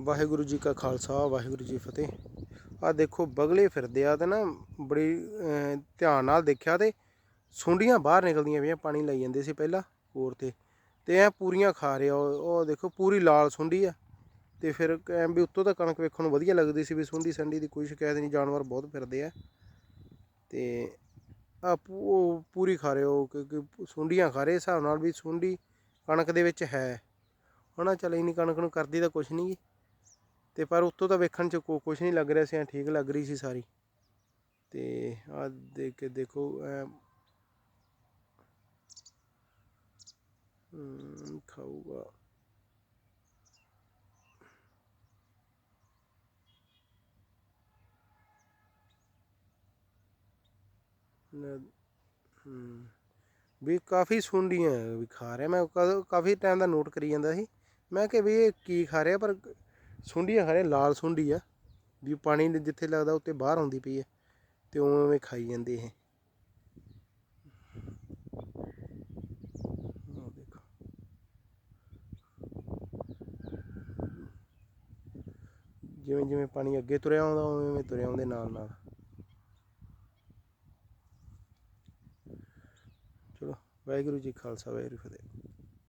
ਵਾਹਿਗੁਰੂ ਜੀ ਕਾ ਖਾਲਸਾ, ਵਾਹਿਗੁਰੂ ਜੀ ਫਤਿਹ। ਆ ਦੇਖੋ, ਬਗਲੇ ਫਿਰਦੇ ਆ ਤੇ ਨਾ ਬੜੀ ਧਿਆਨ ਨਾਲ ਦੇਖਿਆ ਤੇ ਸੁੰਡੀਆਂ ਬਾਹਰ ਨਿਕਲਦੀਆਂ ਪਈਆਂ, ਪਾਣੀ ਲਈ ਜਾਂਦੇ ਸੀ ਪਹਿਲਾਂ ਹੋਰ ਤੇ। ਤੇ ਐ ਪੂਰੀਆਂ ਖਾ ਰਿਹਾ, ਉਹ ਦੇਖੋ, ਪੂਰੀ ਲਾਲ ਸੁੰਡੀ ਆ। ਤੇ ਫਿਰ ਐਂ ਵੀ ਉੱਤੋਂ ਤਾਂ ਕਣਕ ਵੇਖਣ ਨੂੰ ਵਧੀਆ ਲੱਗਦੀ ਸੀ ਵੀ ਸੁੰਡੀ ਸੰਡੀ ਦੀ ਕੋਈ ਸ਼ਿਕਾਇਤ ਨਹੀਂ, ਜਾਨਵਰ ਬਹੁਤ ਫਿਰਦੇ ਆ। ਤੇ ਆ ਉਹ ਪੂਰੀ ਖਾ ਰਹੇ ਹੋ ਕਿਉਂਕਿ ਸੁੰਡੀਆਂ ਖਾ ਰਹੇ, ਹਿਸਾਬ ਨਾਲ ਵੀ ਸੁੰਡੀ ਕਣਕ ਦੇ ਵਿੱਚ ਹੈ। ਹਨਾ, ਚਲੇ ਨਹੀਂ ਕਣਕ ਨੂੰ ਕਰਦੀ ਤਾਂ ਕੁਛ ਨਹੀਂ ਗੀ। ਤੇ ਪਰ ਉੱਤੋਂ ਤਾਂ ਵੇਖਣ ਚ ਕੋ ਕੁਛ ਨਹੀਂ ਲੱਗ ਰਿਹਾ ਸੀ ਐਂ ਠੀਕ ਲੱਗ ਰਹੀ ਸੀ ਸਾਰੀ। ਤੇ ਆ ਦੇਖ ਕੇ ਦੇਖੋ ਐਂ। ਖਾਊਗਾ। ਨਾ ਹਮ, ਵੀ ਕਾਫੀ ਸੁੰਡੀਆਂ ਵੀ ਖਾ ਰਿਹਾ। ਮੈਂ ਕਦੋਂ- ਕਾਫੀ ਟਾਈਮ ਦਾ ਨੋਟ ਕਰੀ ਜਾਂਦਾ ਸੀ। ਮੈਂ ਕਿ ਵੀ ਇਹ ਕੀ ਖਾ ਰਿਹਾ ਪਰ ਸੁੰਡੀਆਂ ਖਾ ਲਾਲ ਸੁੰਡੀ ਆ। ਵੀ ਪਾਣੀ ਦੇ ਜਿੱਥੇ ਲੱਗਦਾ ਉੱਤੇ ਬਾਹਰ ਆਉਂਦੀ ਪਈ ਹੈ ਤੇ ਉਵੇਂ ਖਾਈ ਜਾਂਦੇ ਇਹ। ਜਿਵੇਂ ਜਿਵੇਂ ਪਾਣੀ ਅੱਗੇ ਤੁਰਿਆ ਆਉਂਦਾ, ਉਵੇਂ ਉਵੇਂ ਤੁਰਿਆ ਆਉਂਦੇ ਨਾਲ ਨਾਲ। ਚਲੋ, ਵਾਹਿਗੁਰੂ ਜੀ ਖਾਲਸਾ, ਵਾਹਿਗੁਰੂ ਫਤਿਹ।